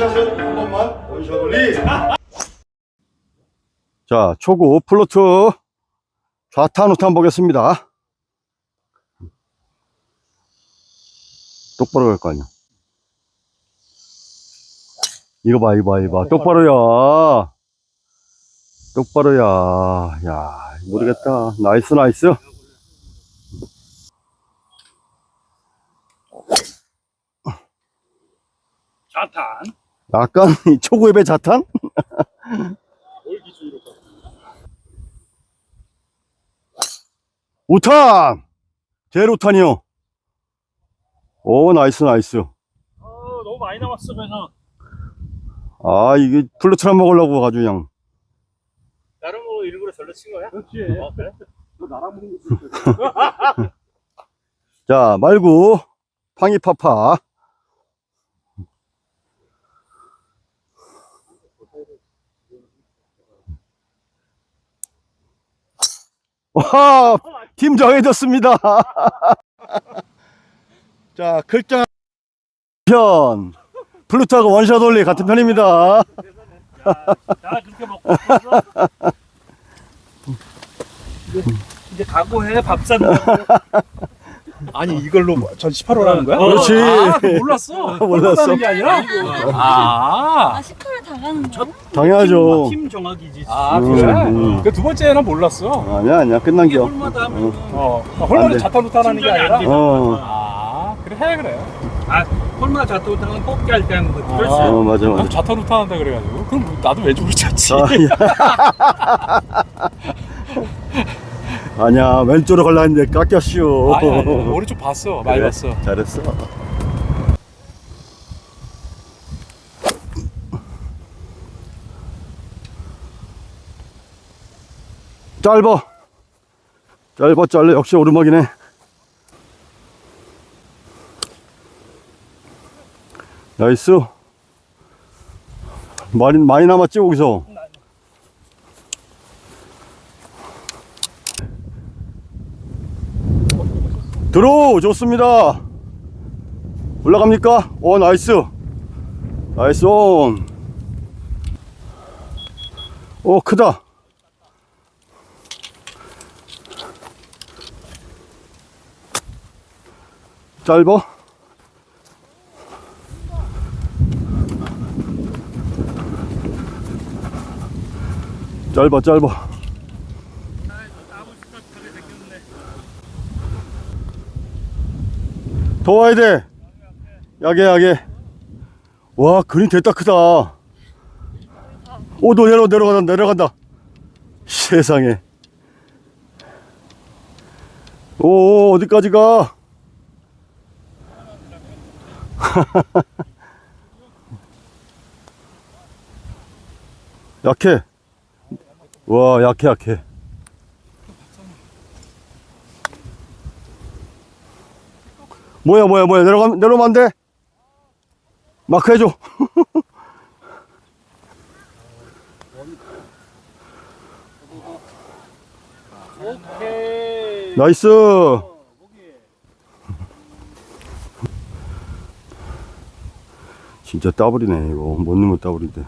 원샷은 한 번만 원샷 올리. 자, 초구 플로트 좌탄 우탄 보겠습니다. 똑바로 갈 거 아니야. 이거 봐, 이거 봐, 이거 봐. 똑바로야. 똑바로야. 야, 모르겠다. 나이스, 나이스. 자탄. 약간 이 초구입의 자탄? 제일 우탄이요. 오, 나이스, 나이스. 어, 너무 많이 남았어, 그래서. 아, 이게 플루트랑 먹으려고 아주 그냥. 다른 거 일부러 절로 친 거야? 그렇지. 어, 그래? 너 나랑 먹는 거 자, 말구, 팡이파파. 와, 팀 정해졌습니다. 자, 글자 편. 플루트하고 원샷 올리 같은 편입니다. 자, 그렇게 먹고 싶어서. 이제, 이제 각오해, 밥 산다고. 아니 이걸로 전 18호 라는 거야? 그렇지. 아, 그거 몰랐어. 몰랐어. 하는 게 아니라? 아. 아, 18을 다 가는 거야? 당연하죠. 팀 정하기지. 아 음, 그래? 음. 그 두 번째는 몰랐어 아니야, 아니야. 끝난 겨. 홀마다 하면. 어 안 홀만에 돼. 자타루타라는 게 아니라 되잖아. 어. 아 그래 해 그래 아, 홀마 자토탕은 뽑기 할 때 하는 거지. 그렇지. 아. 어, 맞아, 나도 맞아. 자타루타 한다 그래가지고 그럼 나도 왼쪽으로 쳤지 아, 아니야, 왼쪽으로 갈라 했는데 깎였슈. 아니 아니 오른쪽 봤어 많이 그래, 봤어 잘했어. 짧아. 짧아, 짧아. 역시 오르막이네. 나이스. 많이, 많이 남았지, 거기서? 들어 좋습니다. 올라갑니까? 오 나이스. 나이스 온. 오 크다. 짧어? 짧아 짧아 더 와야 돼. 야게, 야게. 와, 그림 됐다 크다. 오, 너 내려, 내려간다, 내려간다. 세상에. 오, 어디까지 가? 약해. 와, 약해, 약해. 뭐야 뭐야 뭐야. 내려가 내려오면 안 돼? 마크 해줘. 오케이. 나이스. 진짜 따블이네 이거. 못 넣으면 따블인데.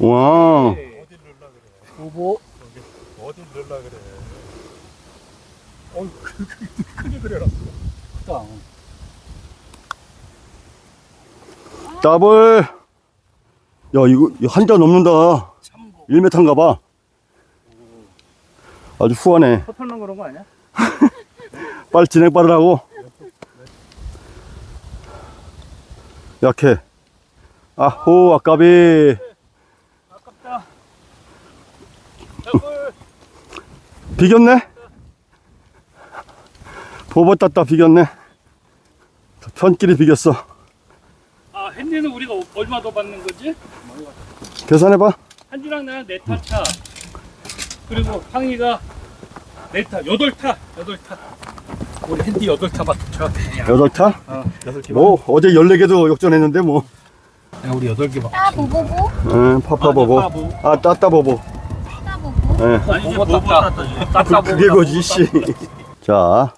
와. 보보. 어디 넣으려 그래 어이 크게 그려라 크다. 더블 야 이거 한잔 넘는다 참고. 1m인가 봐 아주 후하네 서툴는 그런 거 아니야? 빨리 진행 빠르라고 약해 아호 아까비 아깝다. 더블. 비겼네 보버 땄다 비겼네 편끼리 비겼어 아, 핸디는 우리가 얼마 더 받는 거지? 계산해봐 한지랑 나랑 네타 차. 그리고 항이가 네타, 여덟 타, 여덟 타. 우리 핸디 여덟 타 맞춰. 여덟 타? 어, 여덟 개. 뭐 어제 14개도 역전했는데 뭐 야, 우리 여덟 개 막. 따 보보보? 응, 파파보보 아 따따보보 따 보보? 예. 아니, 이제 보보 땄다. 그, 그게 거지 씨. 자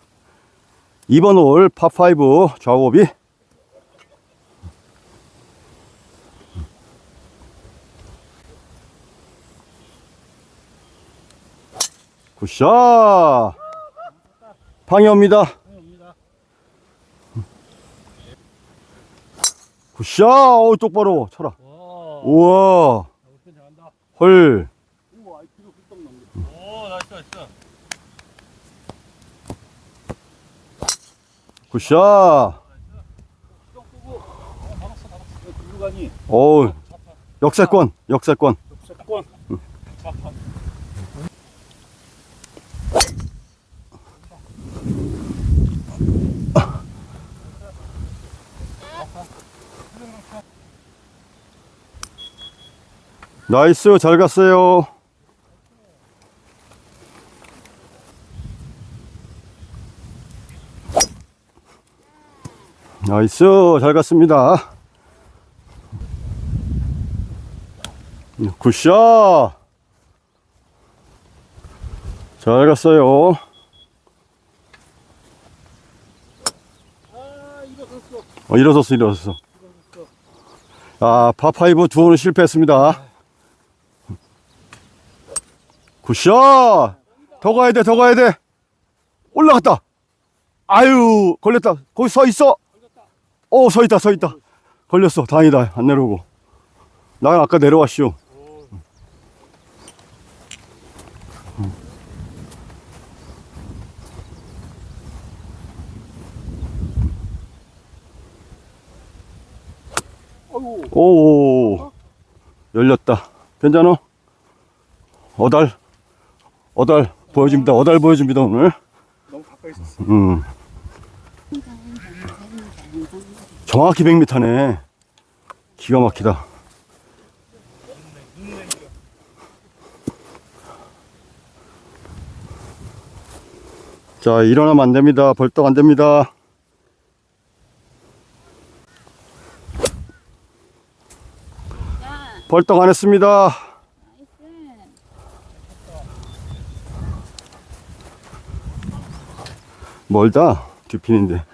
이번 홀 파5 좌우비 굿샷! 방해옵니다. 굿샷! 어우 똑바로 쳐라. 우와. 헐. 굿샷. 오, 역세권, 역세권. 나이스, 잘 갔어요. 나이스, 잘 갔습니다. 굿샷. 잘 갔어요. 어, 일어섰어, 일어섰어. 아, 파파이브 두 홀은 실패했습니다. 굿샷! 더 가야 돼, 더 가야 돼. 올라갔다. 아유, 걸렸다. 거기 서 있어. 어, 서 있다, 서 있다. 걸렸어. 다행이다. 안 내려오고. 나 아까 내려왔슈. 오, 열렸다. 괜찮아? 어달, 어달 보여줍니다. 어달 보여줍니다, 오늘. 너무 가까이 있었어. 음. 정확히 100m네. 기가 막히다. 자, 일어나면 안 됩니다. 벌떡 안 됩니다. 벌떡 안 했습니다. 멀다. 뒷핀인데.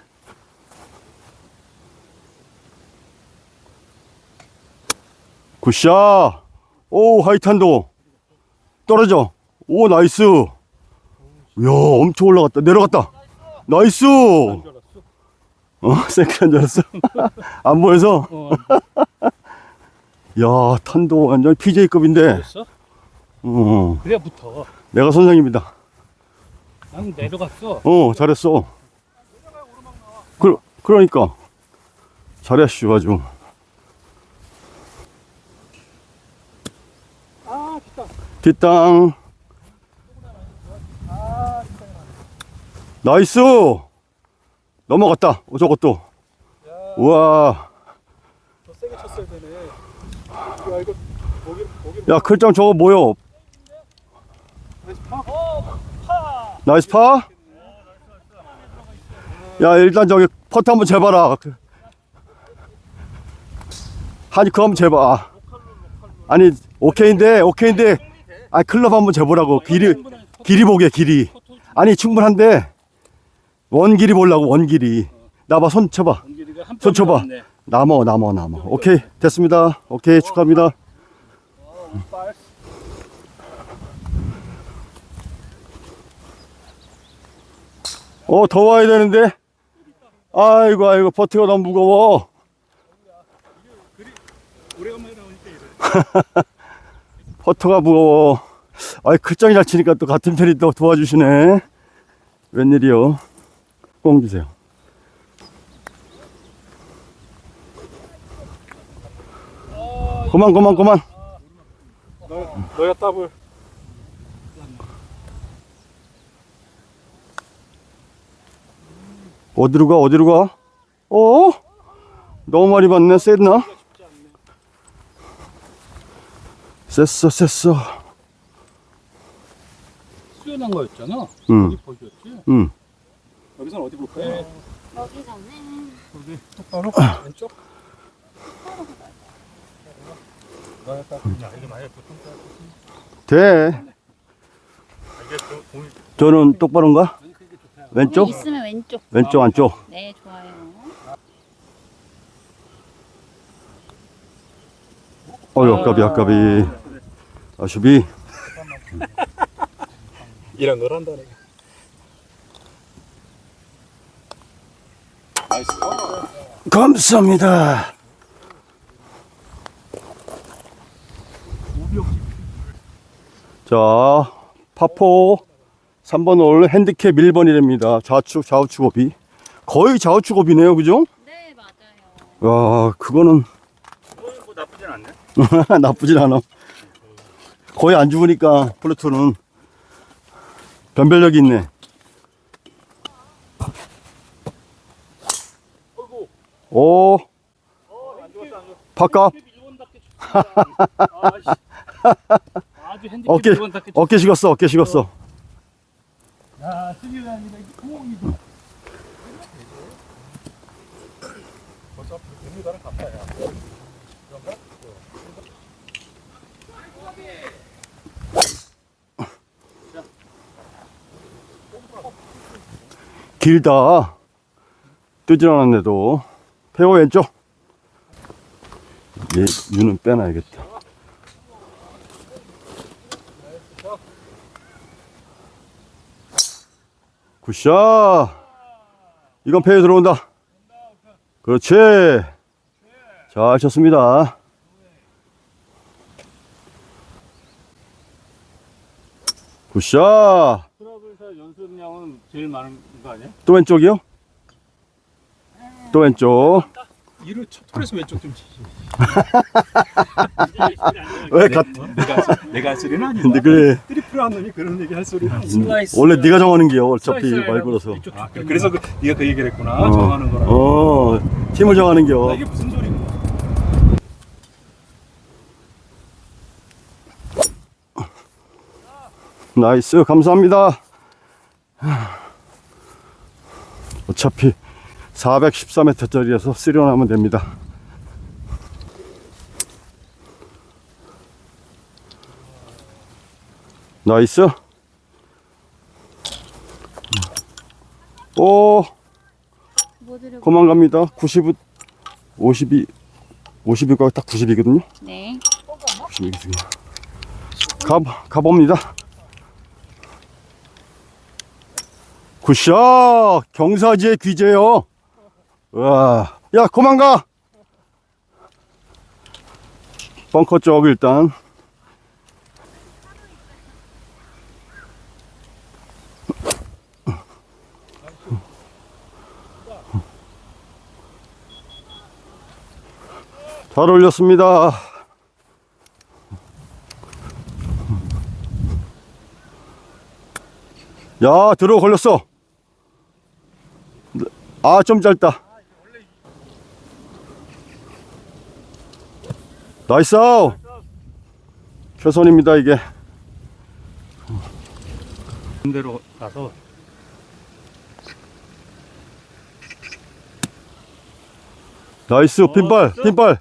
굿샷. 오, 하이탄도. 떨어져. 오, 나이스. 이야, 엄청 올라갔다. 내려갔다. 나이스. 어, 세컨 줄 알았어. 안 보여서. 어, 야, 탄도 완전 PJ급인데. 어, 그래야 붙어. 내가 선생입니다. 난 내려갔어. 어, 잘했어. 그, 그러니까. 잘했슈, 아주. 아, 됐다. 뒷땅. 나이스! 넘어갔다. 어, 저것도. 우와. 더 세게 쳤어야 되네. 야 이거 거기 거기 야, 클장 저거 뭐여? 나이스 파? 야, 일단 저기 퍼트 한번 재봐라. 아니, 그거 한번 재봐. 아니, 오케이인데, 오케이인데, 아, 클럽 한번 재보라고. 길이, 길이 보게, 길이. 아니, 충분한데, 원 길이 보려고, 원 길이. 나봐, 손 쳐봐. 손 쳐봐. 남어, 남어, 남어. 오케이, 됐습니다. 오케이, 축하합니다. 어, 더 와야 되는데. 아이고, 아이고, 버티가 너무 무거워. 오래간만에 나오니까 이래. 퍼터가 무거워. 아이, 클장이 잘 치니까 또 같은 편이 또 도와주시네. 웬일이요? 꽁 주세요. 그만, 그만, 그만. 너 너야 더블. 어디로 가, 어디로 가? 어? 너무 많이 봤네, 쎘나? 쎘어, 쎘어. 수연한 거였잖아. 응, 여기 보셨지? 응. 여기선 어디 볼까요? 여기서는 여기 똑바로 왼쪽. 너야 따뜻. 야, 이게 만약 보통 돼. 이게 또 공이 저는 똑바로인가? 왼쪽? 있으면 왼쪽. 왼쪽, 안쪽. 네, 좋아요. 어휴, 아까비, 아까비. 아슈비. 이런 걸 한다 내가. 감사합니다. 자, 파포 3번 홀 핸디캡 1번이랍니다. 좌측, 좌우측 업이. 거의 좌우측 업이네요, 그죠? 네, 맞아요. 와, 그거는 뭐 나쁘진 않네. 나쁘진 않아. 거의 안 죽으니까, 플루토는. 변별력이 있네. 오, 바깥. 어깨, 1번답게 어깨 식었어, 어깨 식었어. 야, 스리가 아니라 이게 구멍이도. 길다. 뜨질 않았네도. 페어 왼쪽. 얘, 유는 빼놔야겠다. 굿샷. 이건 페어 들어온다. 그렇지. 잘 쳤습니다. 굿샷. 연습량은 제일 많은 거 아니야? 또 왼쪽이요? 또 왼쪽. 이를 첫 홀에서 왼쪽 좀 치지. 왜 가, 내가 할- 내가 할 소리는 아니야. 근데 그래. 트리플 한 놈이 그런 얘기 할 소리는 아니야. 슬라이스. 원래 네가 정하는 게요. 어차피 슬라이스라고 말 걸어서. 이쪽 아. 그래서 그, 네가 그 얘기를 했구나. 어. 정하는 거라. 어, 팀을 정하는 겨. 나 이게 무슨 소리고? 나이스, 감사합니다. 어차피 414m짜리여서 쓰려나면 됩니다. 나이스. 오? 그만 갑니다. 90, 52, 52가 딱 90이거든요. 네. 92. 가, 가봅니다. 굿샷! 경사지의 귀재요. 와, 야, 그만 가! 벙커 쪽 일단. 잘 올렸습니다. 야, 들어 걸렸어. 아, 좀 짧다. 나이스. 최선입니다, 이게. 대로 가서 나이스, 핀발, 핀발.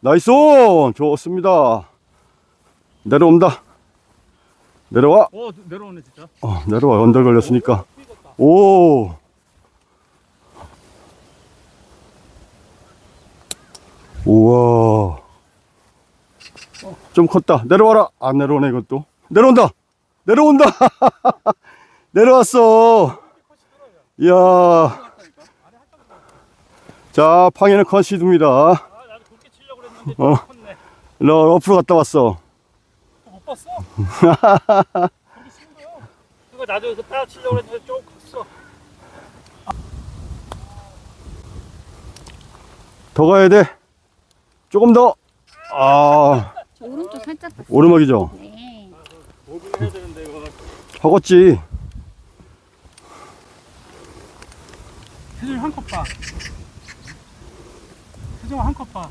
나이스, 온. 좋습니다. 내려온다. 내려와. 어 내려오네 진짜. 어, 내려와. 언덕 걸렸으니까. 오. 우와. 좀 컸다. 내려와라. 안 내려오네, 이것도. 내려온다. 내려온다. 내려왔어. 이야. 자, 팡이는 컨시드입니다. 아 어. 러, 러프로 갔다 왔어. 못 봤어. 그거 나도 여기서 따라 치려고 했는데 좀 컸어. 더 가야 돼. 조금 더. 아, 저 오른쪽 살짝 봤어요. 오르막이죠. 네. 오긴 해야 되는데 이거. 허겄지. 태준 한컵 봐. 태준 한컵 봐.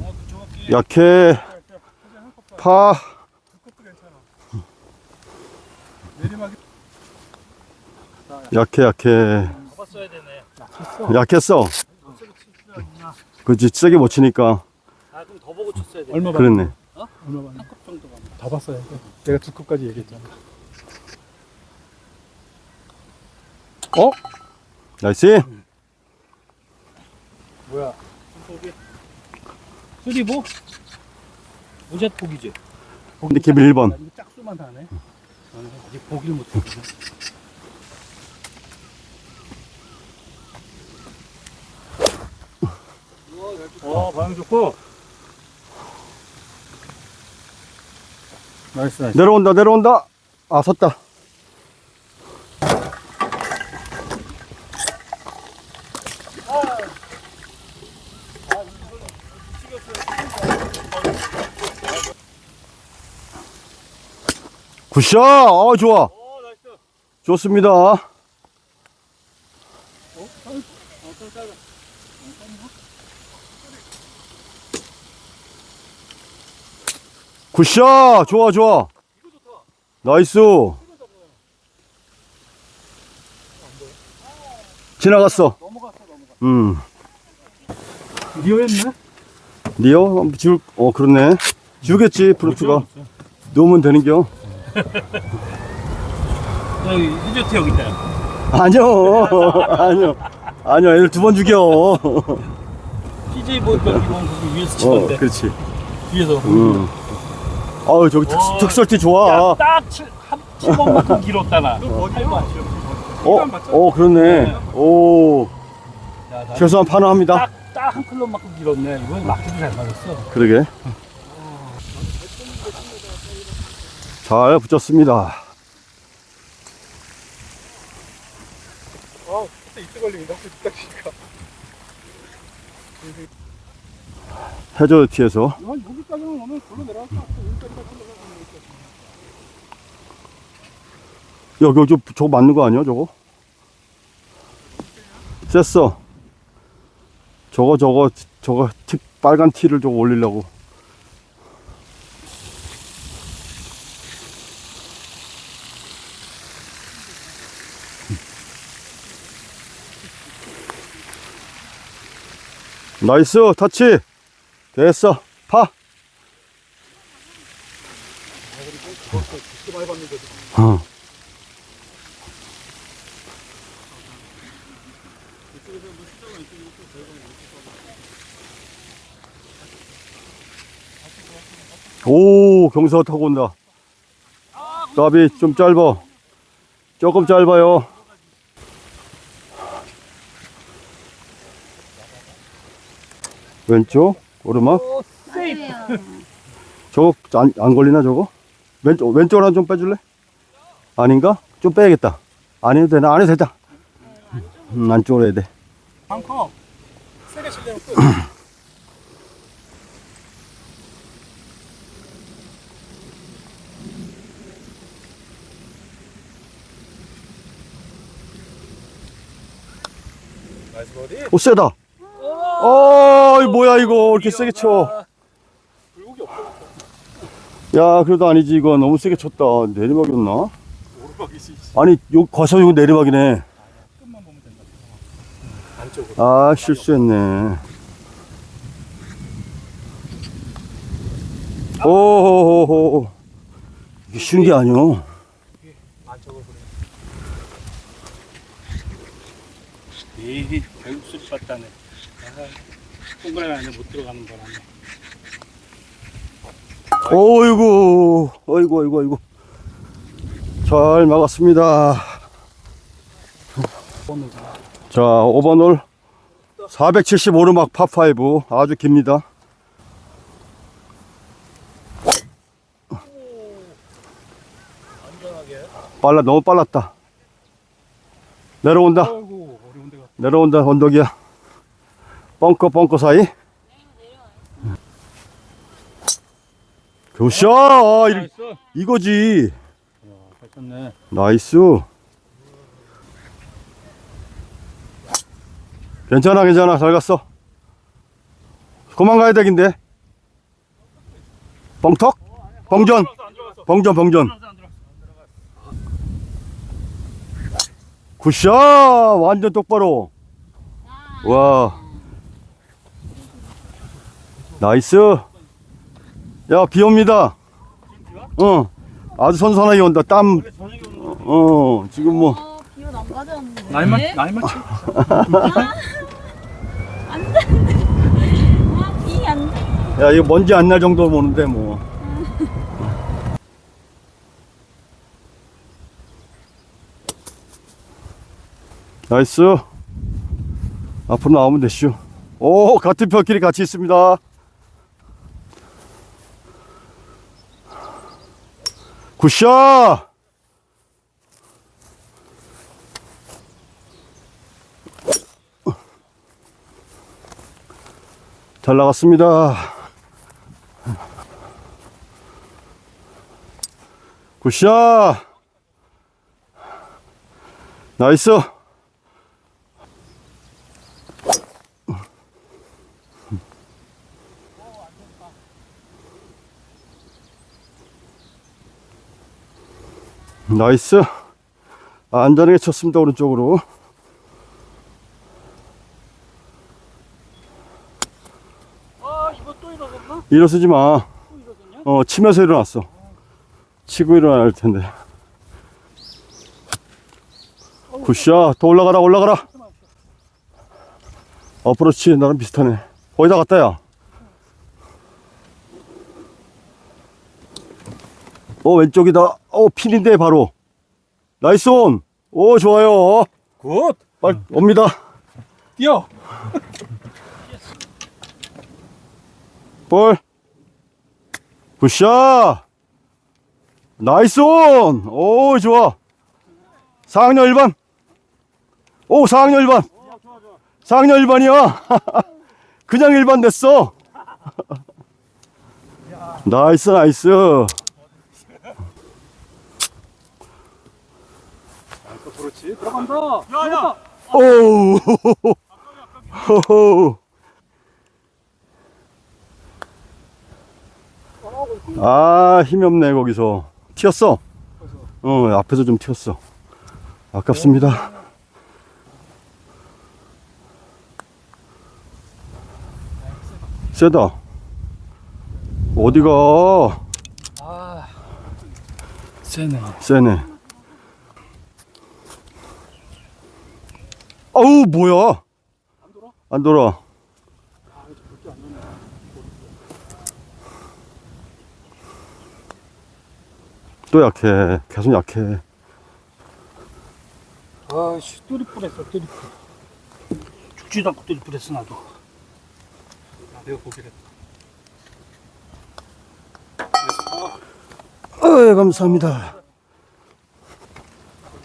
어, 그 정확히 약해. 파. 그것도 괜찮아. 내리막이 약해, 약해. 잡았어야 되네. 약했어. 그렇지, 세게 못 치니까. 아 그럼 더 보고 쳤어야 돼. 얼마 그랬네. 얼마 받나? 한컵 정도가. 다 봤어요. 내가 두 컵까지 얘기했잖아. 어? 나이스. 뭐야? 속이 쓰리보? 무제 포기지. 느낌 1번. 나 이거 짝수만 하네. 나는 아직 보기를 못했거든. 어, 방향 좋고. 나이스, 나이스. 내려온다, 내려온다. 아, 섰다. 굿샷! 어, 좋아. 좋습니다. 굿샷! 좋아, 좋아. 나이스. 지나갔어. 음. 리오였나? 지울, 어, 그렇네. 지우겠지, 프로트가. 놓으면 되는 겨. 여기 리조트 여기 있다. 아니요. 아니요. 아니요, 애들 두 번 죽여. CJ 보니까 기본 거기 위에서 어, 치던데. 그렇지. 위에서. 음. 아우, 저기 특, 어. 특설티 좋아. 딱 7, 한 7번만큼 길었다 나. 어, 어, 그렇네. 오, 최소한 판호합니다. 딱딱 한 클럽만큼 길었네. 이건 맞기도 잘 맞았어. 그러게. 잘 붙였습니다. 아 진짜 입술 걸리긴다 딱 치니까 해저티에서. 난 여기까지는 오면 골로 내려갈 것 같아 야, 저, 저거 맞는 거 아니야, 저거? 셌어. 저거, 저거, 저거, 티, 빨간 티를 저거 올리려고. 나이스, 터치. 됐어. 파. 어. 오, 경사 타고 온다. 답이 좀 짧아. 조금 짧아요. 왼쪽, 오르막. 세이프. 저거 안, 안 걸리나 저거? 왼쪽 왼쪽으로 하나 좀 빼줄래? 아닌가? 좀 빼야겠다. 안 해도 되나? 안 해도 되다. 음, 안쪽으로 해야 돼. 방커 세게 치려면 끝 나이스 버디 오 세다. 어, 이 뭐야 이거 이렇게 세게 쳐. 불고기 야 그래도 아니지 이거 너무 세게 쳤다. 내리막이었나? 오르막이지 아니 요 거서 이거 내리막이네. 끝만 보면 된다 안쪽으로 아 실수했네. 오호호호. 이게 쉬운 게 아니오. 안쪽으로 보내 에이, 결국 술 봤다네. 동그라미 안에 못 들어가는 바람에. 어이구, 어이구, 어이구, 어이구. 잘 막았습니다. 자, 5번 홀 475루막 파5 아주 깁니다. 빨라, 너무 빨랐다. 내려온다, 내려온다, 언덕이야. 벙커, 벙커 사이. 교샤! 아, 이-. 이거지. 잘 쳤네. 나이스. 괜찮아, 괜찮아. 잘 갔어. 그만 가야 되긴데. 뻥턱? 벙전. 벙전, 벙전. 굿샷! 완전 똑바로. 와. 나이스. 야, 비 옵니다. 어. 아주 선선하게 온다. 땀, 어, 지금 뭐. 어, 비옷 안 가져왔는데. 날만, 날만 치. 안 돼. 아, 비안 돼. 야, 이거 먼지 안 날 정도 보는데, 뭐. 나이스. 앞으로 나오면 되시오. 오, 같은 편끼리 같이 있습니다. 굿샷! 잘 나갔습니다. 굿샷! 나이스! 나이스! 안전하게 쳤습니다, 오른쪽으로. 아 이거 또 일어섰나? 일어서지 마. 또 일어섰냐? 어, 치면서 일어났어. 치고 할 텐데. 굿샷. 더 올라가라, 올라가라. 어프로치 나랑 비슷하네. 거의 다 갔다, 야. 어, 왼쪽이다. 어, 핀인데, 바로. 나이스 온. 오, 좋아요. 굿! 빨리 옵니다. 뛰어! 볼. 굿샷. 나이스 온. 오, 좋아. 4학년 1반. 오, 4학년 1반. 4학년 1반이야. 그냥 1반 됐어. 나이스, 나이스. 그렇지. 들어간다! 야야! 오. 호호. 아, 힘이 없네, 거기서. 튀었어. 어, 앞에서 좀 튀었어. 아깝습니다. 세다. 어디가? 아 세네 세네. 뭐야? 안 돌아? 또 약해. 계속 약해. 아씨 뚜리뿔했어 뚜리뿔 죽지도 않고 뚜리뿔했어 나도 아, 내가 보기를. 어, 감사합니다.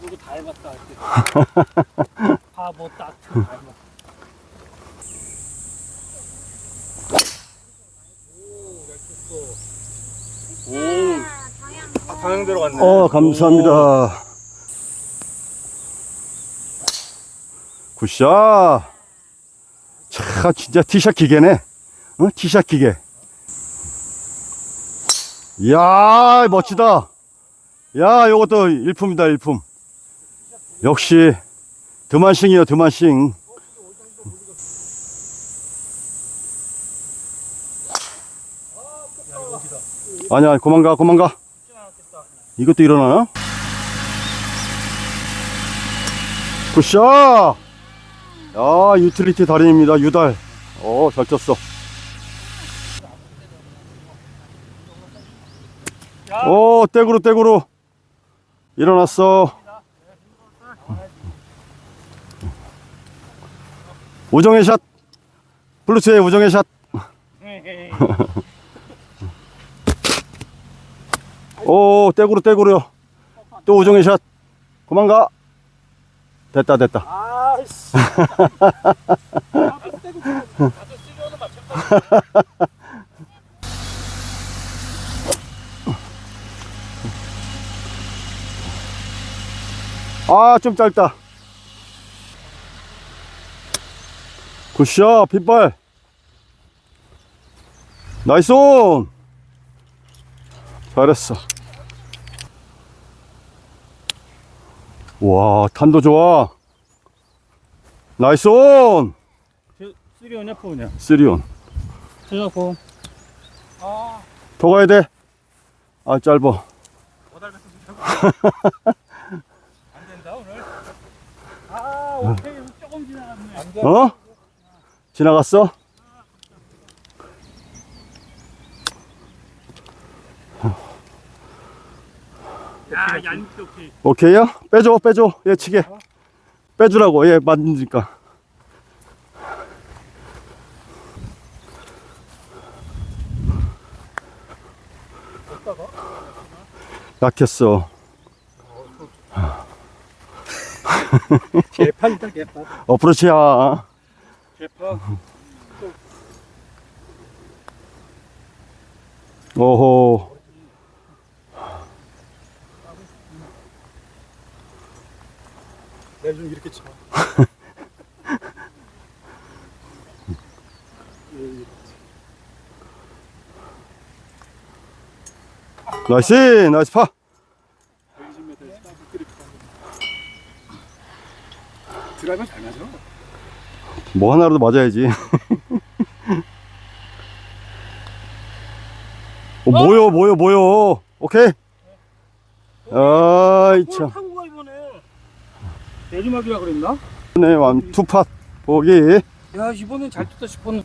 이거 다 해봤다 할때 파보 따트 다 해봤다 아, 방향대로 갔네. 어, 감사합니다. 굿샷. 차, 진짜 티샷 기계네. 어? 티샷 기계. 이야, 멋지다. 야, 요것도 일품이다, 일품. 역시, 드만싱이요, 드만싱. 아니야, 그만 가, 그만 가. 이것도 일어나나? 굿샷! 야, 유틸리티 달인입니다. 유달. 어, 잘 쳤어. 오, 떼구로, 떼구로. 일어났어. 우정의 샷. 블루츠의 우정의 샷. 오, 떼구로, 떼구로요. 또 우정의 샷. 그만 가. 됐다, 됐다. 아이씨 아, 좀 짧다. 굿샷, 핏발. 나이스 온. 잘했어. 와, 탄도 좋아. 나이스 온. 쓰리오냐 포냐 쓰리온. 저거 더 가야 돼. 아, 짧아. 안 된다 오늘 아 오케이 조금 지나갔네 어? 지나갔어? 야, 오케이. 오케이요? 빼줘, 빼줘. 얘 치게. 빼주라고. 예, 얘 맞으니까. 약했어. 개판이다, 개판. 어프로치야. 개판. 오호. 내가 좀 이렇게 쳐. 나이스, 나이스 파. 120m에서 딱 이렇게 드라이브 잘 맞아. 뭐 하나라도 맞아야지. 어, 뭐요, 뭐요, 뭐요. 오케이. 아이, 참. 타고 가 이번에. 내리막이라 그랬나? 네, 완, 투팟, 보기. 야, 이번엔 잘 쳤다 싶었는데.